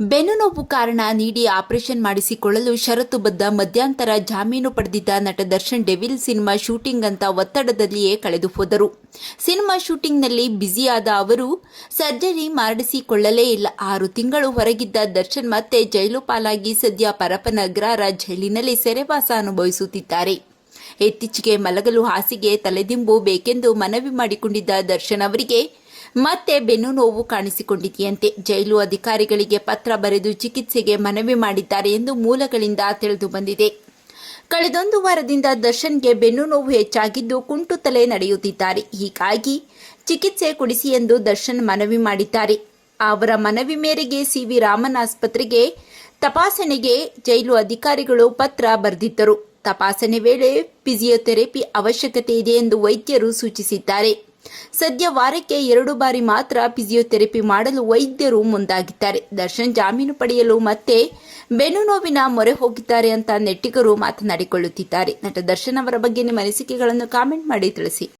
ಬೆನ್ನು ನೋವು ಕಾರಣ ನೀಡಿ ಆಪರೇಷನ್ ಮಾಡಿಸಿಕೊಳ್ಳಲು ಷರತ್ತುಬದ್ಧ ಮಧ್ಯಂತರ ಜಾಮೀನು ಪಡೆದಿದ್ದ ನಟ ದರ್ಶನ್ ಡೆವಿಲ್ ಸಿನಿಮಾ ಶೂಟಿಂಗ್ ಅಂತ ಒತ್ತಡದಲ್ಲಿಯೇ ಕಳೆದು ಹೋದರು. ಸಿನಿಮಾ ಶೂಟಿಂಗ್ನಲ್ಲಿ ಬ್ಯುಸಿಯಾದ ಅವರು ಸರ್ಜರಿ ಮಾಡಿಸಿಕೊಳ್ಳಲೇ ಇಲ್ಲ. ಆರು ತಿಂಗಳು ಹೊರಗಿದ್ದ ದರ್ಶನ್ ಮತ್ತೆ ಜೈಲು ಪಾಲಾಗಿ ಸದ್ಯ ಪರಪನಗ್ರರ ಜೈಲಿನಲ್ಲಿ ಸೆರೆವಾಸ ಅನುಭವಿಸುತ್ತಿದ್ದಾರೆ. ಇತ್ತೀಚೆಗೆ ಮಲಗಲು ಹಾಸಿಗೆ ತಲೆದಿಂಬು ಬೇಕೆಂದು ಮನವಿ ಮಾಡಿಕೊಂಡಿದ್ದ ದರ್ಶನ್ ಅವರಿಗೆ ಮತ್ತೆ ಬೆನ್ನು ನೋವು ಕಾಣಿಸಿಕೊಂಡಿದೆಯಂತೆ. ಜೈಲು ಅಧಿಕಾರಿಗಳಿಗೆ ಪತ್ರ ಬರೆದು ಚಿಕಿತ್ಸೆಗೆ ಮನವಿ ಮಾಡಿದ್ದಾರೆ ಎಂದು ಮೂಲಗಳಿಂದ ತಿಳಿದು ಬಂದಿದೆ. ಕಳೆದೊಂದು ವಾರದಿಂದ ದರ್ಶನ್ಗೆ ಬೆನ್ನು ನೋವು ಹೆಚ್ಚಾಗಿದ್ದು ಕುಂಟುತ್ತಲೇ ನಡೆಯುತ್ತಿದ್ದಾರೆ. ಹೀಗಾಗಿ ಚಿಕಿತ್ಸೆ ಕೊಡಿಸಿ ಎಂದು ದರ್ಶನ್ ಮನವಿ ಮಾಡಿದ್ದಾರೆ. ಅವರ ಮನವಿ ಮೇರೆಗೆ ಸಿವಿ ರಾಮನ್ ಆಸ್ಪತ್ರೆಗೆ ತಪಾಸಣೆಗೆ ಜೈಲು ಅಧಿಕಾರಿಗಳು ಪತ್ರ ಬರೆದಿದ್ದರು. ತಪಾಸಣೆ ವೇಳೆ ಫಿಸಿಯೋಥೆರಪಿ ಅವಶ್ಯಕತೆ ಇದೆ ಎಂದು ವೈದ್ಯರು ಸೂಚಿಸಿದ್ದಾರೆ. ಸದ್ಯ ವಾರಕ್ಕೆ ಎರಡು ಬಾರಿ ಮಾತ್ರ ಫಿಸಿಯೋಥೆರಪಿ ಮಾಡಲು ವೈದ್ಯರು ಮುಂದಾಗಿದ್ದಾರೆ. ದರ್ಶನ್ ಜಾಮೀನು ಪಡೆಯಲು ಮತ್ತೆ ಬೆನ್ನು ನೋವಿನ ಮೊರೆ ಹೋಗಿದ್ದಾರೆ ಅಂತ ನೆಟ್ಟಿಗರು ಮಾತನಾಡಿಕೊಳ್ಳುತ್ತಿದ್ದಾರೆ. ನಟ ದರ್ಶನ್ ಅವರ ಬಗ್ಗೆ ನಿಮ್ಮ ಅನಿಸಿಕೆಗಳನ್ನು ಕಾಮೆಂಟ್ ಮಾಡಿ ತಿಳಿಸಿ.